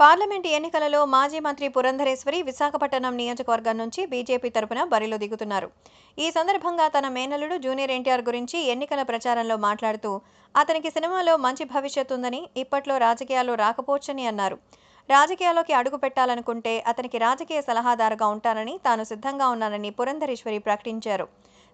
Parliament ఎన్నికలలో మాజీ మంత్రి పురంధరేశ్వరి విశాఖపట్నం నియోజకవర్గం నుంచి బీజేపీ తరపున బరిలో దిగుతున్నారు. ఈ సందర్భంగా తన మేనలుడు జూనియర్ ఎన్టీఆర్ గురించి ఎన్నికల ప్రచారంలో మాట్లాడుతూ అతనికి సినిమాలో మంచి భవిష్యత్తు ఉందని ఇప్పట్లో రాజకీయాల్లో రాకపోవచ్చని అన్నారు. రాజకీయాల్లోకి అడుగు పెట్టాలనుకుంటే అతనికి రాజకీయ సలహాదారుగా ఉంటానని తాను సిద్ధంగా ఉన్నానని పురంధరేశ్వరి ప్రకటించారు.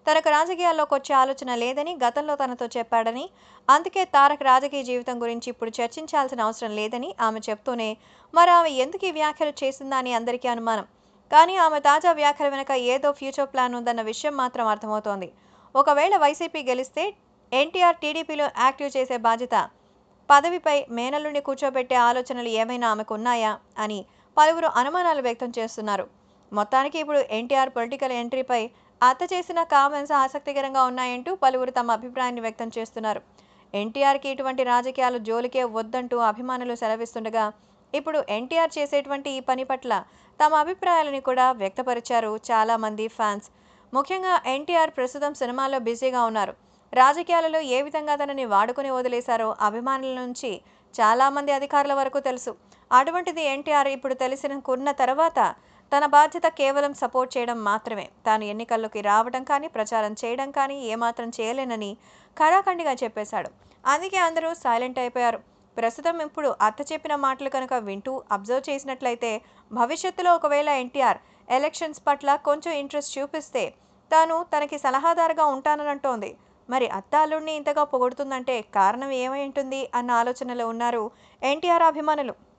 తనకు రాజకీయాల్లోకి వచ్చే ఆలోచన లేదని గతంలో తనతో చెప్పాడని అందుకే తారక్ రాజకీయ జీవితం గురించి ఇప్పుడు చర్చించాల్సిన అవసరం లేదని ఆమె చెప్తూనే మరి ఆమె ఎందుకు ఈ వ్యాఖ్యలు చేసిందా అని అందరికీ అనుమానం. కానీ ఆమె తాజా వ్యాఖ్యల వెనుక ఏదో ఫ్యూచర్ ప్లాన్ ఉందన్న విషయం మాత్రం అర్థమవుతోంది. ఒకవేళ వైసీపీ గెలిస్తే ఎన్టీఆర్ టీడీపీలో యాక్టివ్ చేసే బాధ్యత పదవిపై మేనల్లుని కూర్చోబెట్టే ఆలోచనలు ఏమైనా ఆమెకు ఉన్నాయా అని పలువురు అనుమానాలు వ్యక్తం చేస్తున్నారు. మొత్తానికి ఇప్పుడు ఎన్టీఆర్ పొలిటికల్ ఎంట్రీపై అత్త చేసిన కామెంట్స్ ఆసక్తికరంగా ఉన్నాయంటూ పలువురు తమ అభిప్రాయాన్ని వ్యక్తం చేస్తున్నారు. ఎన్టీఆర్కి ఇటువంటి రాజకీయాలు జోలికే వద్దంటూ అభిమానులు సెలవిస్తుండగా ఇప్పుడు ఎన్టీఆర్ చేసేటువంటి ఈ పని పట్ల తమ అభిప్రాయాలని కూడా వ్యక్తపరిచారు చాలామంది ఫ్యాన్స్. ముఖ్యంగా ఎన్టీఆర్ ప్రస్తుతం సినిమాల్లో బిజీగా ఉన్నారు. రాజకీయాలలో ఏ విధంగా తనని వాడుకుని వదిలేశారో అభిమానుల నుంచి చాలామంది అధికారుల వరకు తెలుసు. అటువంటిది ఎన్టీఆర్ ఇప్పుడు తెలిసిన కున్న తర్వాత తన బాధ్యత కేవలం సపోర్ట్ చేయడం మాత్రమే. తాను ఎన్నికల్లోకి రావడం కానీ ప్రచారం చేయడం కానీ ఏమాత్రం చేయలేనని ఖరాఖండిగా చెప్పేశాడు. అందుకే అందరూ సైలెంట్ అయిపోయారు. ప్రస్తుతం ఇప్పుడు అత్త చెప్పిన మాటలు కనుక వింటూ అబ్జర్వ్ చేసినట్లయితే భవిష్యత్తులో ఒకవేళ ఎన్టీఆర్ ఎలక్షన్స్ పట్ల కొంచెం ఇంట్రెస్ట్ చూపిస్తే తాను తనకి సలహాదారుగా ఉంటానంటోంది మరి అత్త అల్లుడిని ఇంతగా పొగుడుతుందంటే కారణం ఏమై ఉంటుంది అన్న ఆలోచనలో ఉన్నారు ఎన్టీఆర్ అభిమానులు.